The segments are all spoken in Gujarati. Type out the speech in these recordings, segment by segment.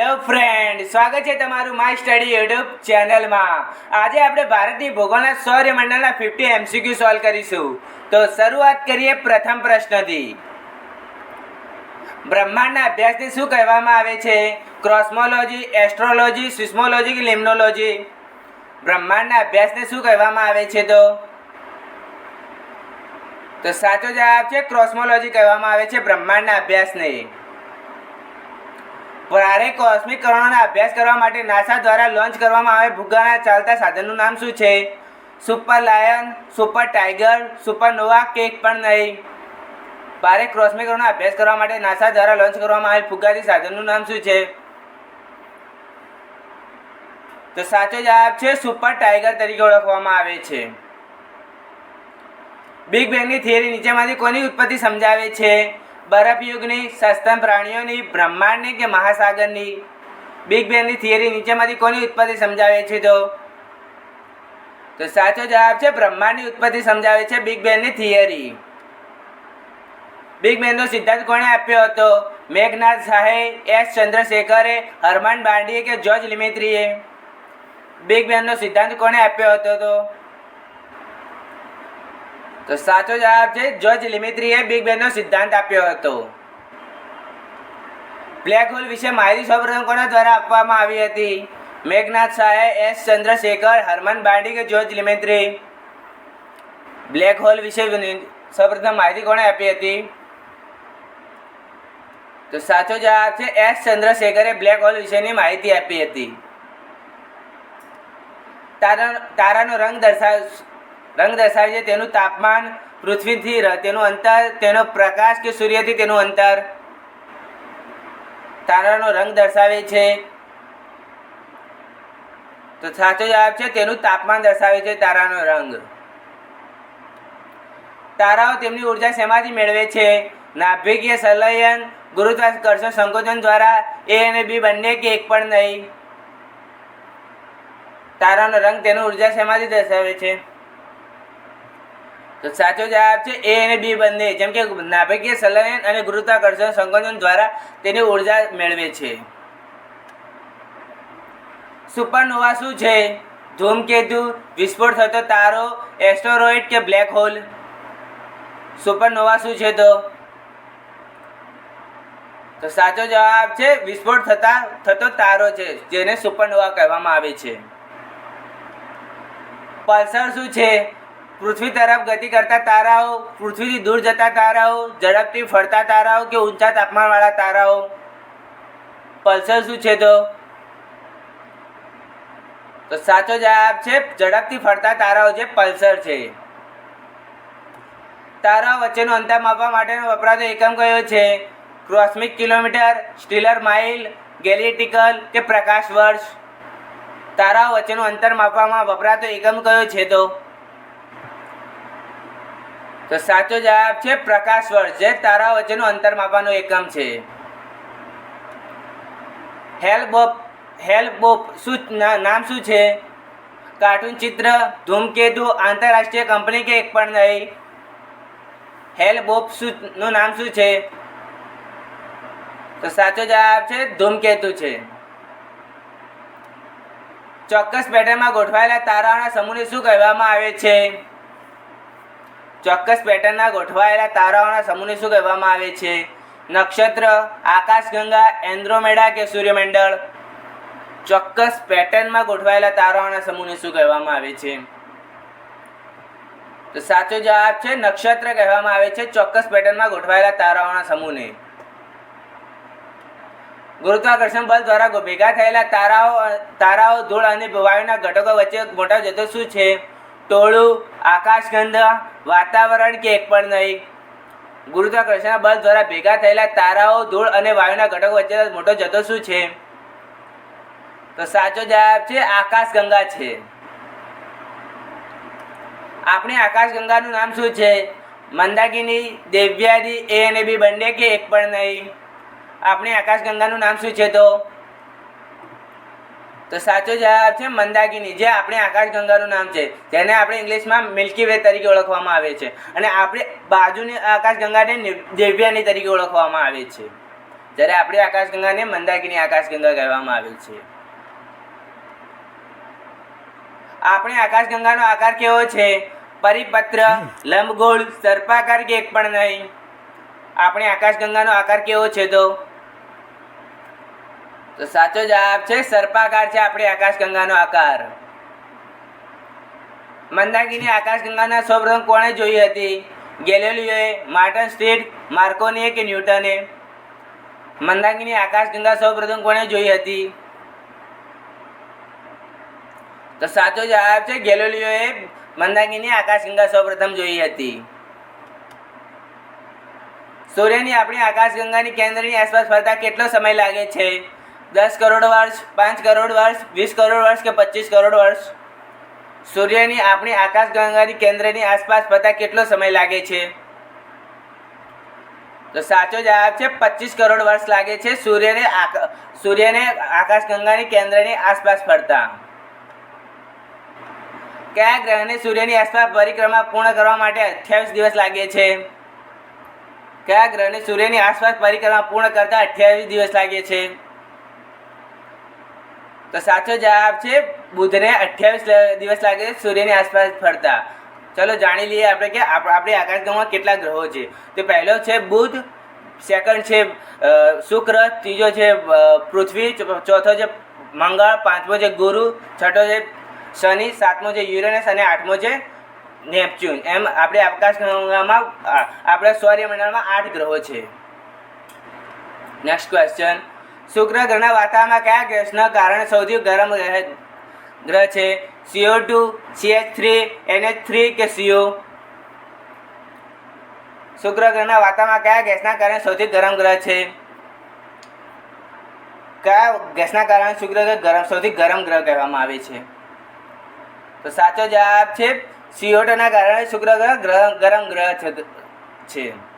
હેલો ફ્રેન્ડ સ્વાગત છે તમારું માય સ્ટડી યુટ્યુબ ચેનલમાં આજે આપણે ભારતની ભૂગોળના સૌર્યમંડળના ફિફ્ટી એમસીક્યુ સોલ્વ કરીશું. તો શરૂઆત કરીએ પ્રથમ પ્રશ્નથી. બ્રહ્માંડના અભ્યાસને શું કહેવામાં આવે છે? ક્રોસ્મોલોજી એસ્ટ્રોલોજી સિસ્મોલોજી કે લિમ્નોલોજી બ્રહ્માંડના અભ્યાસને શું કહેવામાં આવે છે તો? તો સાચો જવાબ છે ક્રોસ્મોલોજી કહેવામાં આવે છે બ્રહ્માંડના અભ્યાસને. પ્રારે કોસ્મિક કણોના અભ્યાસ કરવા માટે નાસા દ્વારા લોન્ચ કરવામાં આવે ભૂગાના ચાલતા સાધનનું નામ શું છે? Super lion super tiger super nova કે પણ નહીં. ભારે કોસ્મિક અભ્યાસ કરવા માટે નાસા દ્વારા લોન્ચ કરવામાં આવેલ ફુગાતી સાધનનું નામ શું છે? તો સાચો જવાબ છે સુપર ટાઈગર તરીકે ઓળખવામાં આવે છે. બિગ બેંગની થિયરી નીચેમાંથી કોની ઉત્પત્તિ સમજાવે છે? બરફયુગની સસ્તન પ્રાણીઓની, બ્રહ્માંડની કે મહાસાગરની? બિગ બેનની થિયરી નીચેમાંથી કોની ઉત્પત્તિ સમજાવે છે તો? તો સાચો જવાબ છે બ્રહ્માંડની ઉત્પત્તિ સમજાવે છે બિગ બેનની થિયરી બિગ બેનનો સિદ્ધાંત કોણે આપ્યો હતો? મેઘનાથ શાહે, એસ. ચંદ્રશેખરે, હરમાન બાંડીએ કે જોર્જ લિમેત્રીએ બિગ બેનનો સિદ્ધાંત કોણે આપ્યો હતો તો? તો સાચો જવાબ છે જોર્જ લિમિત્રીએ બિગ બેનનો સિદ્ધાંત આપ્યો હતો. બ્લેક હોલ વિશે માહિતી સૌપ્રથમ કોના દ્વારા આપવામાં આવી હતી? મેઘનાથ શાહે, એસ. ચંદ્રશેખર, હરમન બાંડી કે જોર્જ લિમેત્રી? બ્લેક હોલ વિશે સૌપ્રથમ માહિતી કોણે આપી હતી? તો સાચો જવાબ છે, એસ. ચંદ્રશેખરે બ્લેક હોલ વિશેની માહિતી આપી હતી. તારા તારાનો રંગ દર્શાવ રંગ દર્શાવે છે, તેનું તાપમાન પૃથ્વીથી તેનું અંતર, તેનો પ્રકાશ કે સૂર્યથી તેનું અંતર. તારાનો રંગ દર્શાવે છે. તો સાચો જવાબ છે, તેનું તાપમાન દર્શાવે છે તારાનો રંગ. તારાઓ તેમની ઊર્જા શેમાંથી મેળવે છે? નાભિકીય સંલયન? ગુરુત્વાકર્ષણ સંકોચન દ્વારા? એ અને બી બંને કે એક પણ નહીં? તારાનો રંગ તેનું ઊર્જા શેમાંથી દર્શાવે છે? તો સાચો જવાબ છે એ અને બી બંને. જેમ કે નાભકીય સલયન અને ગુરુત્વાકર્ષણ સંકોચન દ્વારા તેની ઊર્જા મેળવે છે. સુપરનોવા શું છે? ધૂમકેતુ વિસ્ફોટ થતો તારો, એસ્ટોરોઇડ કે બ્લેક હોલ? સુપરનોવા શું છે તો? તો સાચો જવાબ છે વિસ્ફોટ થતા, થતો તારો છે, જેને સુપરનોવા કહેવામાં આવે છે. પલ્સર શું છે? પૃથ્વી તરફ ગતિ કરતા તારાઓ, પૃથ્વીથી દૂર જતા તારાઓ, ઝડપથી ફરતા તારાઓ કે ઊંચા તાપમાનવાળા તારાઓ? પલ્સર શું છે તો? તો સાચો જવાબ છે ઝડપથી ફરતા તારાઓ જે પલ્સર છે. તારાઓ વચ્ચેનું અંતર માપવા માટેનો વપરાતો એકમ કયો છે? Cosmic kilometre, stellar mile galactical કે પ્રકાશ વર્ષ? તારાઓ વચ્ચેનું અંતર માપવામાં વપરાતો એકમ કયો છે તો? તો સાચો જવાબ છે પ્રકાશ વર્ષ જે તારા વચ્ચેનું અંતર માપવાનો એકમ છે. હેલબોપ હેલબોપ શું નામ શું છે? કાર્ટૂન ચિત્ર, ધૂમકેતુ, આંતરરાષ્ટ્રીય કંપની કે એક પણ નહીં? હેલબોપ શું, નું નામ શું છે? તો સાચો જવાબ છે ધૂમકેતુ છે. ચોક્કસ પેટર્નમાં ગોઠવાયેલા તારાઓના સમૂહને શું કહેવામાં આવે છે? ચોક્કસ પેટર્નના ગોઠવાયેલા તારાઓના સમૂહને શું કહેવામાં આવે છે? નક્ષત્ર, આકાશગંગા, એન્દ્રોમેડા કે સૂર્યમંડળ? ચોક્કસ પેટર્નમાં ગોઠવાયેલા તારાઓના સમૂહને શું કહેવામાં આવે છે? તો સાચો જવાબ છે, નક્ષત્ર કહેવામાં આવે છે, ચોક્કસ પેટર્નમાં ગોઠવાયેલા તારાઓના સમૂહને. ગુરુત્વાકર્ષણ બળ દ્વારા ભેગા થયેલા તારાઓ તારાઓ, ધૂળ અને વાયુના ઘટકો વચ્ચે મોટા જથ્થો શું છે? ટોળું આકાશગંગા વાતાવરણ કે એક પણ નહીં. ગુરુત્વાકર્ષણ બળ દ્વારા ભેગા થયેલા તારાઓ, ધૂળ અને વાયુના ઘટકો વચ્ચે મોટો જથ્થો શું છે? તો સાચો જવાબ છે આકાશગંગા છે. આપણી આકાશગંગાનું નામ શું છે? મંદાકિની, દેવ્યાદી, એ અને બી બંને કે એક પણ નહીં. આપણી આકાશગંગાનું નામ શું છે તો? તો સાચો જવાબ છે મંદાકિની જે આપણી આકાશગંગાનું નામ છે જેને આપણે ઇંગ્લિશમાં મિલ્કી વે તરીકે ઓળખવામાં આવે છે. અને આપણી બાજુની આકાશ ગંગાને દેવ્યાની તરીકે ઓળખવામાં આવે છે. જ્યારે આપણી આકાશગંગાને મંદાકિની આકાશગંગા કહેવામાં આવે છે. આપણે આકાશ ગંગાનો આકાર કેવો છે? પરિપત્ર લંબગોળ સર્પાકાર કે એક પણ નહીં. આપણી આકાશગંગાનો આકાર કેવો છે તો? તો સાચો જવાબ છે, સર્પાકાર છે આપણી આકાશગંગાનો આકાર. મંદાકિની આકાશગંગાના સૌપ્રથમ કોણે જોઈ હતી? ગેલેલિયોએ, માર્ટન સ્ટ્રીટ, માર્કોનીએ કે ન્યૂટને? મંદાકિની આકાશગંગા સૌપ્રથમ કોણે જોઈ હતી? તો સાચો જવાબ છે, ગેલેલિયોએ મંદાકિની આકાશગંગા સૌપ્રથમ જોઈ હતી. સૂર્યની આપણી આકાશગંગાની કેન્દ્રની આસપાસ ફરતા કેટલો સમય લાગે છે? દસ કરોડ વર્ષ, પાંચ કરોડ વર્ષ, વીસ કરોડ વર્ષ કે પચીસ કરોડ વર્ષ? સૂર્યની આપણી આકાશગંગાની કેન્દ્રની આસપાસ ફરતા કેટલો સમય લાગે છે? તો સાચો જવાબ છે પચીસ કરોડ વર્ષ લાગે છે સૂર્યને સૂર્યને આકાશગંગાની કેન્દ્રની આસપાસ ફરતા કયા ગ્રહને સૂર્યની આસપાસ પરિક્રમા પૂર્ણ કરવા માટે અઠ્યાવીસ દિવસ લાગે છે? કયા ગ્રહને સૂર્યની આસપાસ પરિક્રમા પૂર્ણ કરતા અઠ્યાવીસ દિવસ લાગે છે? તો સાચો જવાબ છે બુધને અઠ્યાવીસ દિવસ લાગે સૂર્યની આસપાસ ફરતા. ચલો જાણી લઈએ આપણે કે આપ- આપણી આકાશગંગામાં કેટલા ગ્રહો છે. તો પહેલો છે બુધ સેકન્ડ છે શુક્ર, ત્રીજો છે પૃથ્વી ચોથો છે મંગળ, પાંચમો છે ગુરુ, છઠ્ઠો છે શનિ, સાતમો છે યુરેનસ અને આઠમો છે નેપચ્યુન. એમ આપણે આકાશગંગામાં આપણા સૌર્યમંડળમાં આઠ ગ્રહો છે. નેક્સ્ટ ક્વેશ્ચન શુક્ર ગ્રહના વાતાવરણમાં કયા ગેસના કારણે સૌથી ગરમ રહે ગ્રહ છે? CO two CH three NH three કે સીઓ શુક્ર ગ્રહના વાતાવરણમાં કયા ગેસના કારણે સૌથી ગરમ ગ્રહ છે? કયા ગેસના કારણે શુક્ર ગરમ, સૌથી ગરમ ગ્રહ કહેવામાં આવે છે? તો સાચો જવાબ છે સીઓટોના કારણે શુક્ર ગ્રહ- ગરમ ગ્રહ છે-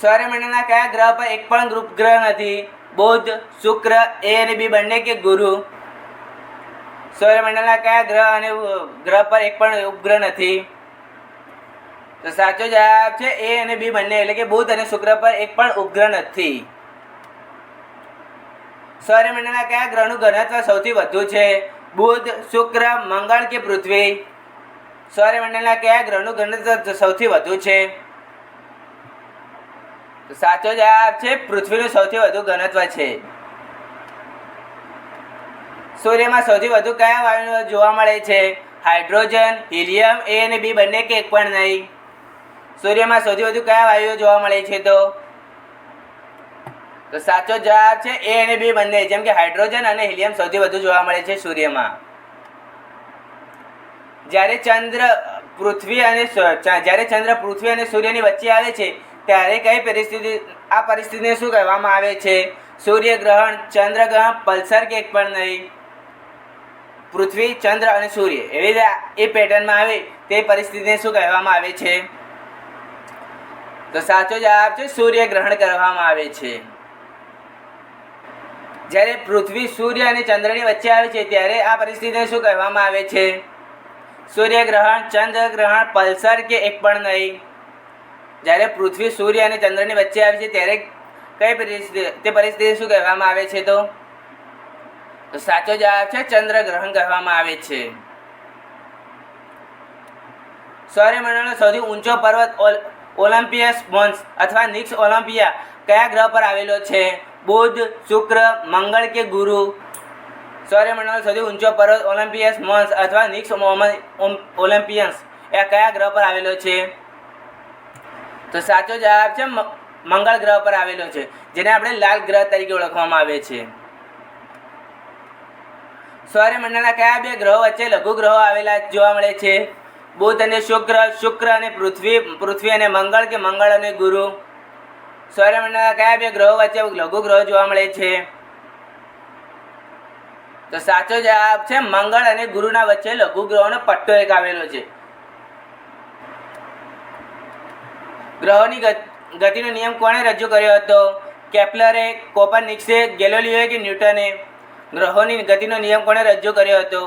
છે સૌરમંડળના કયા ગ્રહ પર એક પણ ગ્રુપ ગ્રહ નથી? બુધ, શુક્ર, એ અને બી બંને કે ગુરુ? સૌરમંડળના કયા ગ્રહ અને ગ્રહ પર એક પણ ઉપગ્રહ નથી? તો સાચો જવાબ છે એ અને બી બંને, એટલે કે બુધ અને શુક્ર પર એક પણ ઉપગ્રહ નથી. સૌરમંડળના કયા ગ્રહનું ઘનત્વ સૌથી વધુ છે? બુધ, શુક્ર, મંગળ કે પૃથ્વી? સૌરમંડળના કયા ગ્રહનું ઘનત્વ સૌથી વધુ છે? સાચો જવાબ છે, પૃથ્વીનું સૌથી વધુ ઘનત્વ છે. સૂર્યમાં સૌથી વધુ કયા વાયુ જોવા મળે છે? હાઇડ્રોજન, હિલિયમ, એ અને બી બંને કે એક પણ નહીં. સૂર્યમાં સૌથી વધુ કયા વાયુઓ જોવા મળે છે તો? તો સાચો જવાબ છે, એ અને બી બંને. જેમ કે હાઇડ્રોજન અને હિલિયમ સૌથી વધુ જોવા મળે છે સૂર્યમાં. જ્યારે ચંદ્ર પૃથ્વી અને જ્યારે ચંદ્ર પૃથ્વી અને સૂર્યની વચ્ચે આવે છે ત્યારે કઈ પરિસ્થિતિ આ પરિસ્થિતિને શું કહેવામાં આવે છે? સૂર્યગ્રહણ, ચંદ્રગ્રહણ, પલ્સર કે પણ નહીં. પૃથ્વી, ચંદ્ર અને સૂર્ય. એવી રીતે એ પેટર્નમાં આવે તે પરિસ્થિતિને શું કહેવામાં આવે છે? તો સાચો જવાબ છે સૂર્યગ્રહણ કરવામાં આવે છે. જ્યારે પૃથ્વી, સૂર્ય અને ચંદ્રની વચ્ચે આવે છે ત્યારે આ પરિસ્થિતિને શું કહેવામાં આવે છે? સૂર્યગ્રહણ, ચંદ્રગ્રહણ, પલ્સર કે એક પણ નહીં. જ્યારે પૃથ્વી, સૂર્ય અને ચંદ્રની વચ્ચે આવે છે, ત્યારે કઈ પરિસ્થિતિ તે પરિસ્થિતિ શું કહેવામાં આવે છે તો? સાચો જવાબ છે ચંદ્રગ્રહણ કહેવામાં આવે છે. સૌર્યમંડળનો સૌથી ઊંચો પર્વત ઓલ- ઓલિમ્પિયસ મોન્સ અથવા નિક્સ ઓલિમ્પિયા કયા ગ્રહ પર આવેલો છે? બુધ, શુક્ર, મંગળ કે ગુરુ? સૌર્યમંડળનો સૌથી ઊંચો પર્વત ઓલિમ્પિયસ મોન્સ અથવા નિક્સ ઓલિમ્પિયન્સ એ કયા ગ્રહ પર આવેલો છે? તો સાચો જવાબ છે મંગળ ગ્રહ પર આવેલો છે, જેને આપણે લાલ ગ્રહ તરીકે ઓળખવામાં આવે છે. સૌર્યમંડળના કયા બે ગ્રહો વચ્ચે લઘુ ગ્રહો આવેલા જોવા મળે છે? બુધ અને શુક્ર શુક્ર અને પૃથ્વી પૃથ્વી અને મંગળ કે મંગળ અને ગુરુ? સૌર્યમંડળના કયા બે ગ્રહો વચ્ચે લઘુ ગ્રહો જોવા મળે છે? તો સાચો જવાબ છે મંગળ અને ગુરુના વચ્ચે લઘુ ગ્રહોનો પટ્ટો એક આવેલો છે. ગ્રહોની ગતિનો નિયમ કોણે રજૂ કર્યો હતો? કેપ્લરે, કોપરનિક્સે, ગેલોલિયોએ કે ન્યૂટને? ગ્રહોની ગતિનો નિયમ કોણે રજૂ કર્યો હતો?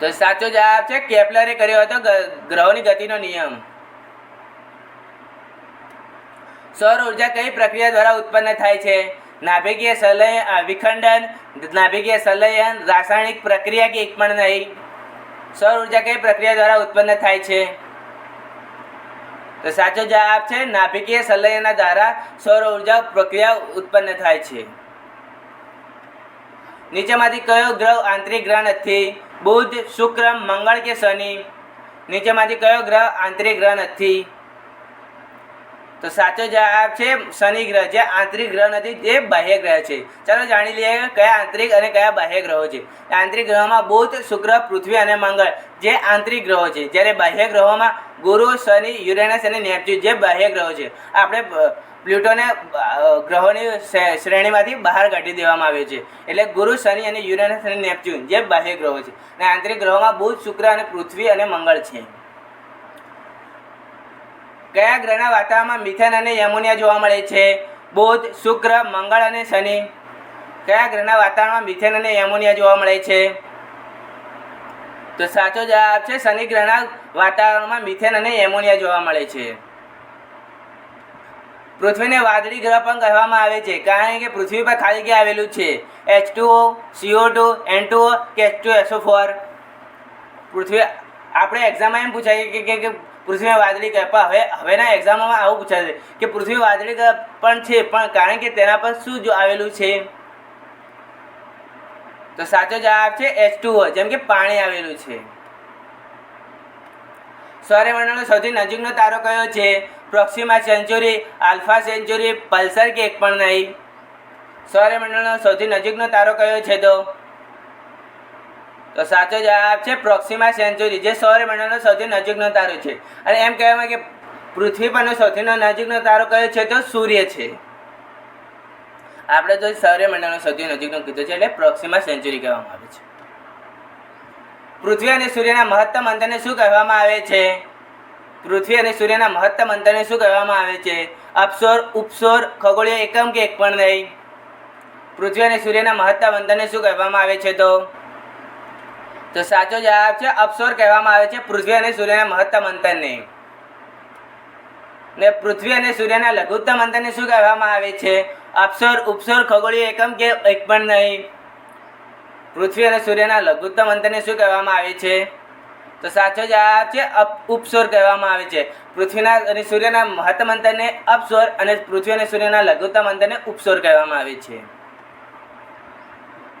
તો સાચો જવાબ છે, કેપ્લરે કર્યો હતો ગ્રહોની ગતિનો નિયમ. સૌર ઊર્જા કઈ પ્રક્રિયા દ્વારા ઉત્પન્ન થાય છે? નાભિકીય સલય વિખંડન, નાભિકીય સંલયન, રાસાયણિક પ્રક્રિયા કે એક પણ નહીં? સૌર ઊર્જા કઈ પ્રક્રિયા દ્વારા ઉત્પન્ન થાય છે? તો સાચો જવાબ છે, નાભિકીય સલયના દ્વારા સૌર ઊર્જા પ્રક્રિયા ઉત્પન્ન થાય છે. નીચેમાંથી કયો ગ્રહ આંતરિક ગ્રહ નથી? બુધ, શુક્ર, મંગળ કે શનિ? નીચેમાંથી કયો ગ્રહ આંતરિક ગ્રહ નથી? તો સાચો જવાબ છે, શનિ ગ્રહ જે આંતરિક ગ્રહ નથી, તે બાહ્ય ગ્રહ છે. ચાલો જાણી લઈએ કે કયા આંતરિક અને કયા બાહ્ય ગ્રહો છે. આંતરિક ગ્રહોમાં બુધ, શુક્ર, પૃથ્વી અને મંગળ જે આંતરિક ગ્રહો છે. જ્યારે બાહ્ય ગ્રહોમાં ગુરુ, શનિ, યુરેનસ અને નેપચ્યુન જે બાહ્ય ગ્રહો છે. આપણે પ્લુટોને ગ્રહોની શ્રે- શ્રેણીમાંથી બહાર કાઢી દેવામાં આવ્યો છે. એટલે ગુરુ, શનિ અને યુરેનસ અને નેપચ્યુન જે બાહ્ય ગ્રહો છે. અને આંતરિક ગ્રહોમાં બુધ, શુક્ર અને પૃથ્વી અને મંગળ છે. કયા ગ્રહના વાતાવરણમાં મિથેન અને એમોનિયા જોવા મળે છે? બુધ, શુક્ર, મંગળ અને શનિ. કયા ગ્રહના વાતાવરણમાં મિથેન અને યમુનિયા જોવા મળે છે? તો સાચો જવાબ છે શનિ ગ્રહના વાતાવરણમાં મિથેન અને એમોનિયા જોવા મળે છે. પૃથ્વીને વાદળી ગ્રહ પણ કહેવામાં આવે છે, કારણ કે પૃથ્વી પર ખાલી ક્યાં આવેલું છે? H two O CO two N two O કે એચ ટુ એસો ફોર પૃથ્વી, આપણે એક્ઝામમાં એમ પૂછાય કે, કે- કે પૃથ્વી વાદળી ગ્રહ, પણ હવે, હવેના એક્ઝામોમાં આવું પૂછાય છે કે પૃથ્વી વાદળી ગ્રહ પણ છે, પણ કારણ કે તેના પર શું જો આવેલું છે? તો સાચો જવાબ છે એચ ટુ જેમ કે પાણી આવેલું છે. સૌર્યમંડળનો સૌથી નજીકનો તારો કયો છે? Proxima Centauri Alpha Centauri pulsar કે એક પણ નહીં? સૌર્યમંડળનો સૌથી નજીકનો તારો કયો છે તો? તો સાચો જવાબ છે પ્રોક્સિમા સેન્ચુરી જે સૌર્યમંડળનો સૌથી નજીકનો તારો છે. અને એમ કહેવામાં કે પૃથ્વી પરનો સૌથી નજીકનો તારો કયો છે તો? સૂર્ય છે. આપણે જો સૌર્યમંડળનો સૌથી નજીકનો કીધું છે એટલે પ્રોક્સિમા સેન્ચુરી કહેવામાં આવે છે. પૃથ્વી અને સૂર્યના મહત્તમ અંતરને શું કહેવામાં આવે છે? પૃથ્વી અને સૂર્યના મહત્તમ અંતરને શું કહેવામાં આવે છે? અપસોર, ઉપસોર, ખગોળીય એકમ કે એક પણ નહીં? પૃથ્વી અને સૂર્યના મહત્તમ અંતરને શું કહેવામાં આવે છે તો? તો સાચો જવાબ છે અપસોર કહેવામાં આવે છે પૃથ્વી અને સૂર્યના મહત્તમ અંતરને. ને પૃથ્વી અને સૂર્યના લઘુત્તમ અંતરને શું કહેવામાં આવે છે? અપસોર, ઉપસર, ખગોળીય એકમ કે એક પણ નહીં. પૃથ્વી અને સૂર્યના લઘુત્તમ અંતરને શું કહેવામાં આવે છે? તો સાચો જવાબ છે, અપ, ઉપસોર કહેવામાં આવે છે. પૃથ્વીના અને સૂર્યના મહત્તમ અંતરને અપસોર અને પૃથ્વી અને સૂર્યના લઘુત્તમ અંતરને ઉપસોર કહેવામાં આવે છે.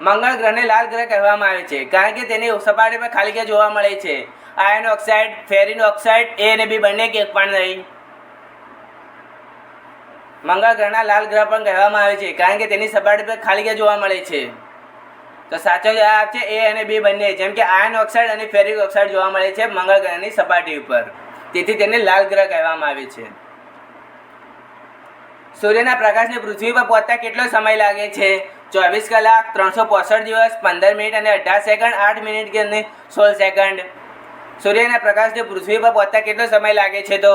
મંગળ ગ્રહને લાલ ગ્રહ કહેવામાં આવે છે, કારણ કે તેની સપાટી પર ખાલી કે જોવા મળે છે? આયર્ન ઓક્સાઇડ, ફેરિન ઓક્સાઇડ, એ અને બી બંને કે પણ નહીં. મંગળ ગ્રહના લાલ ગ્રહ પણ કહેવામાં આવે છે, કારણ કે તેની સપાટી પર ખાલી જગ્યા જોવા મળે છે? તો સાચો જવાબ છે એ અને બી બંને, જેમ કે આયર્ન ઓક્સાઇડ અને ફેરિક ઓક્સાઇડ જોવા મળે છે મંગળ ગ્રહની સપાટી ઉપર. તેથી તેને લાલ ગ્રહ કહેવામાં આવે છે. સૂર્યના પ્રકાશને પૃથ્વી પર પહોંચતા કેટલો સમય લાગે છે? ચોવીસ કલાક, ત્રણસો પોસઠ દિવસ, પંદર મિનિટ અને અઢાર સેકન્ડ, આઠ મિનિટ કે સોળ સેકન્ડ. સૂર્યના પ્રકાશને પૃથ્વી પર પહોંચતા કેટલો સમય લાગે છે તો?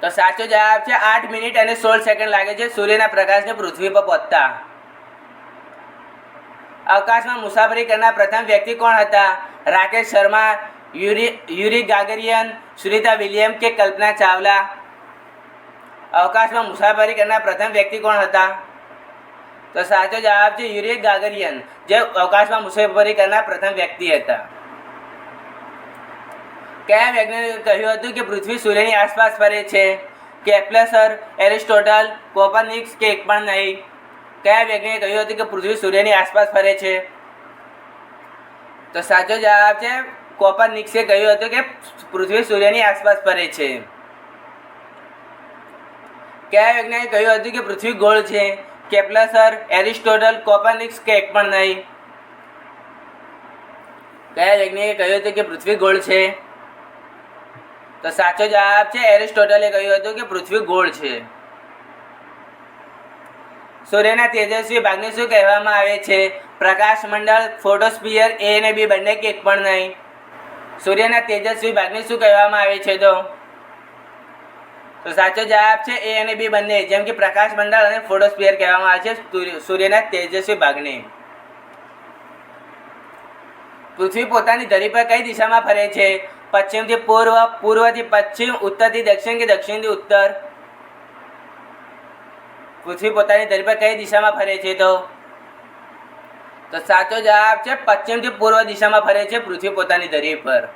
તો સાચો જવાબ છે આઠ મિનિટ અને સોળ સેકન્ડ લાગે છે. સૂર્યના પ્રકાશને પૃથ્વી પર પહોંચતા. અવકાશમાં મુસાફરી કરનાર પ્રથમ વ્યક્તિ કોણ હતા? Rakesh Sharma, Yuri Yuri Gagarin, Sunita William કે કલ્પના ચાવલા? અવકાશમાં મુસાફરી કરનાર પ્રથમ વ્યક્તિ કોણ હતા? તો સાચો જવાબ છે યુરી ગાગરિયન, જે અવકાશમાં મુસાફરી કરનાર પ્રથમ વ્યક્તિ હતા. કયા વૈજ્ઞાનિકે કહ્યું હતું કે પૃથ્વી સૂર્યની આસપાસ ફરે છે? કેપ્લેસર એરિસ્ટોટલ, કોપરનિક્સ કે એક પણ નહીં? કયા વૈજ્ઞાનિકે કહ્યું હતું કે પૃથ્વી સૂર્યની આસપાસ ફરે છે? તો સાચો જવાબ છે, કોપરનિક્સે કહ્યું હતું કે પૃથ્વી સૂર્યની આસપાસ ફરે છે. કયા વૈજ્ઞાનિકે કહ્યું હતું કે પૃથ્વી ગોળ છે? કેપ્લેસર એરિસ્ટોટલ, કોપરનિક્સ કે એક પણ નહીં? કયા વૈજ્ઞાનિકે કહ્યું હતું કે પૃથ્વી ગોળ છે? તો સાચો જવાબ છે એરિસ્ટોટલે કહ્યું હતું કે પૃથ્વી ગોળ છે. સૂર્યના તેજસ્વી ભાગને શું કહેવામાં આવે છે? પ્રકાશ મંડળ, ફોટોસ્ફિયર, એ અને બી બંને કે એક પણ નહીં. સૂર્યના તેજસ્વી ભાગને શું કહેવામાં આવે છે તો? તો સાચો જવાબ છે એ અને બી બંને, જેમ કે પ્રકાશ મંડળ અને ફોટોસ્ફિયર કહેવામાં આવે છે સૂર્યના તેજસ્વી ભાગને. પૃથ્વી પોતાની ધરી પર કઈ દિશામાં ફરે છે? પશ્ચિમથી પૂર્વ, પૂર્વથી પશ્ચિમ, ઉત્તરથી દક્ષિણ કે દક્ષિણથી ઉત્તર? પૃથ્વી પોતાની ધરી પર કઈ દિશામાં ફરે છે તો? તો સાચો જવાબ છે પશ્ચિમથી પૂર્વ દિશામાં ફરે છે પૃથ્વી પોતાની ધરી પર.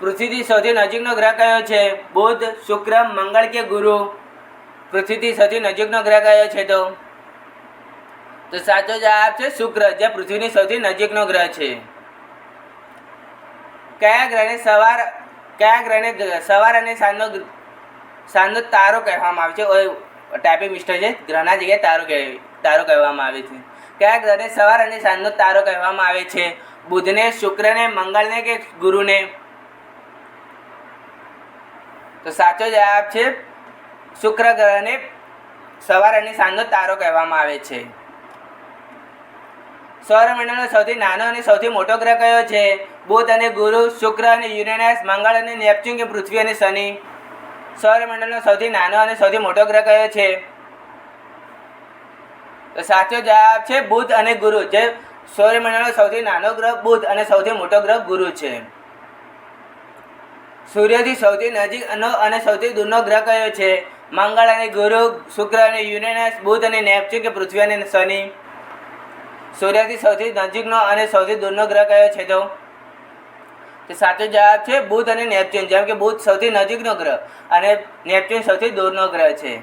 પૃથ્વીથી સૌથી નજીકનો ગ્રહ કયો છે? બુધ, શુક્ર, મંગળ કે ગુરુ? પૃથ્વીથી સૌથી નજીકનો ગ્રહ કયો છે તો? તો સાચો જવાબ છે શુક્ર, જે પૃથ્વીની સૌથી નજીકનો ગ્રહ છે. કયા ગ્રહને સવાર, કયા ગ્રહને સવાર અને સાંજનો સાંજનો તારો કહેવામાં આવે છે? ટાઈપિંગ મિસ્ટર છે, ગ્રહના જગ્યાએ તારો કહે તારો કહેવામાં આવે છે. કયા ગ્રહને સવાર અને સાંજનો તારો કહેવામાં આવે છે? બુધને, શુક્રને, મંગળને કે ગુરુને? તો સાચો જવાબ છે, શુક્ર ગ્રહને સવાર અને સાંજનો તારો કહેવામાં આવે છે. સૌરમંડળનો સૌથી નાનો અને સૌથી મોટો ગ્રહ કયો છે? બુધ અને ગુરુ, શુક્ર અને યુરેનસ, મંગળ અને નેપચ્યુન કે પૃથ્વી અને શનિ? સૌરમંડળનો સૌથી નાનો અને સૌથી મોટો ગ્રહ કયો છે? તો સાચો જવાબ છે બુધ અને ગુરુ. જે સૌરમંડળનો સૌથી નાનો ગ્રહ બુધ અને સૌથી મોટો ગ્રહ ગુરુ છે. સૂર્યથી સૌથી નજીકનો અને સૌથી દૂરનો ગ્રહ કયો છે? મંગળ અને ગુરુ, શુક્ર અને યુરેનસ, બુધ અને નેપચ્યુન કે પૃથ્વી અને શનિ? સૂર્યથી સૌથી નજીકનો અને સૌથી દૂરનો ગ્રહ કયો છે તો? સાચો જવાબ છે બુધ અને નેપચ્યુન, જેમ કે બુધ સૌથી નજીકનો ગ્રહ અને નેપચ્યુન સૌથી દૂરનો ગ્રહ છે.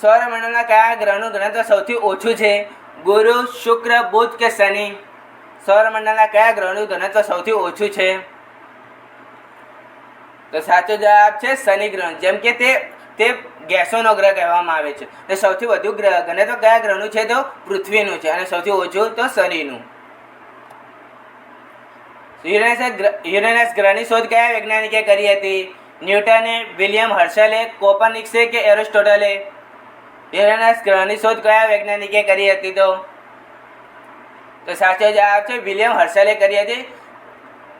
સૌરમંડળના કયા ગ્રહનું ઘનત્વ સૌથી ઓછું છે? ગુરુ, શુક્ર, બુધ કે શનિ? સૌરમંડળના કયા ગ્રહનું ઘનત્વ સૌથી ઓછું છે? તો સાચો જવાબ છે શનિ ગ્રહ જેમ કે તે તે ગેસોનો ગ્રહ કહેવામાં આવે છે. તે સૌથી વધુ ગ્રહ ઘનત્વ કયા ગ્રહનું છે તો? પૃથ્વીનું છે. અને સૌથી ઓછું તો શનિનું. યુરેનસ યુરેનસ ગ્રહની શોધ કયા વૈજ્ઞાનિકે કરી હતી? ન્યૂટને વિલિયમ હર્શલે કોપરનિક્સે કે એરોસ્ટોટલે યુરેનસ ગ્રહની શોધ કયા વૈજ્ઞાનિકે કરી હતી તો? તો સાચો જવાબ છે, વિલિયમ હર્શલે કરી હતી.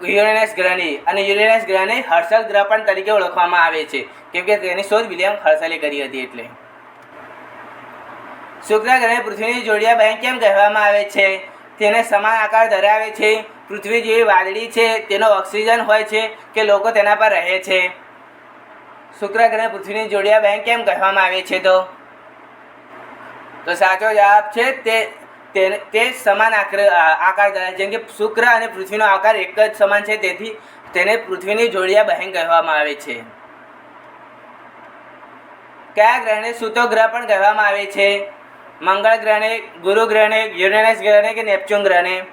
યુરેનસ ગ્રહની અને યુરેનસ ગ્રહને હર્ષલ ગ્રહ પણ તરીકે ઓળખવામાં આવે છે, કેમ કે તેની શોધ વિલિયમ હર્ષલે કરી હતી એટલે. શુક્ર ગ્રહને પૃથ્વીની જોડિયા બહેન કેમ કહેવામાં આવે છે? તેને સમાન આકાર ધરાવે છે? પૃથ્વી જેવી વાદળી છે? તેનો ઓક્સિજન હોય છે કે લોકો તેના પર રહે છે? શુક્ર ગ્રહ પૃથ્વીની જોડિયા બહેન કેમ કહેવામાં આવે છે તો? તો સાચો જવાબ છે તે તે- તે સમાન આકાર આકાર ધરાવે જેમ કે શુક્ર અને પૃથ્વીનો આકાર એક જ સમાન છે, તેથી તેને પૃથ્વીની જોડિયા બહેન કહેવામાં આવે છે. કયા ગ્રહને સૂતો ગ્રહ પણ કહેવામાં આવે છે? મંગળ ગ્રહને, ગુરુ ગ્રહને, યુરેનસ ગ્રહને કે નેપચ્યુન ગ્રહને?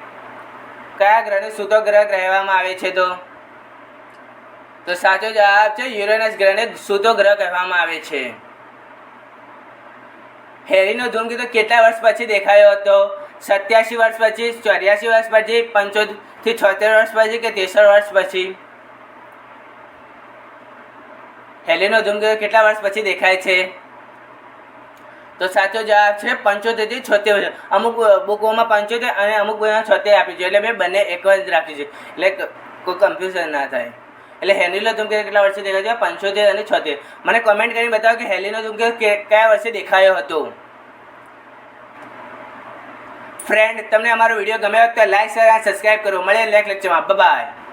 કયા ગ્રહને સૂતો ગ્રહ કહેવામાં આવે છે તો? તો સાચો જવાબ છે, યુરેનસ ગ્રહને સૂતો ગ્રહ કહેવામાં આવે છે. હેરીનો ધૂમકેતુ કેટલા વર્ષ પછી દેખાયો હતો? સત્યાસી વર્ષ પછી, ચોર્યાસી વર્ષ પછી પંચોતેરથી છોતેર વર્ષ પછી કે ત્રેસઠ વર્ષ પછી? હેલીનો ધૂમકેતુ કેટલા વર્ષ પછી દેખાય છે? તો સાચો જવાબ છે પંચોતેરથી છોતેર અમુક બુકોમાં પંચોતેર અને અમુક બુકોમાં છોતેર આપી છે. એટલે મેં બંને એક જ રાખી છે. એટલે કોઈ કન્ફ્યુઝન ના થાય. એટલે હેલીનો ધૂમકેતુ કેટલા વર્ષે દેખાય છે? પંચોતેર અને છોતેર. મને કમેન્ટ કરીને બતાવો કે હેલીનો ધૂમકેતુ કયા વર્ષે દેખાયો હતો? ફ્રેન્ડ તમને અમારો વીડિયો હોય તો લાઈક શેર અને સબસ્ક્રાઈબ કરો. મળે નેક્સ્ટ લેક્ચરમાં બાય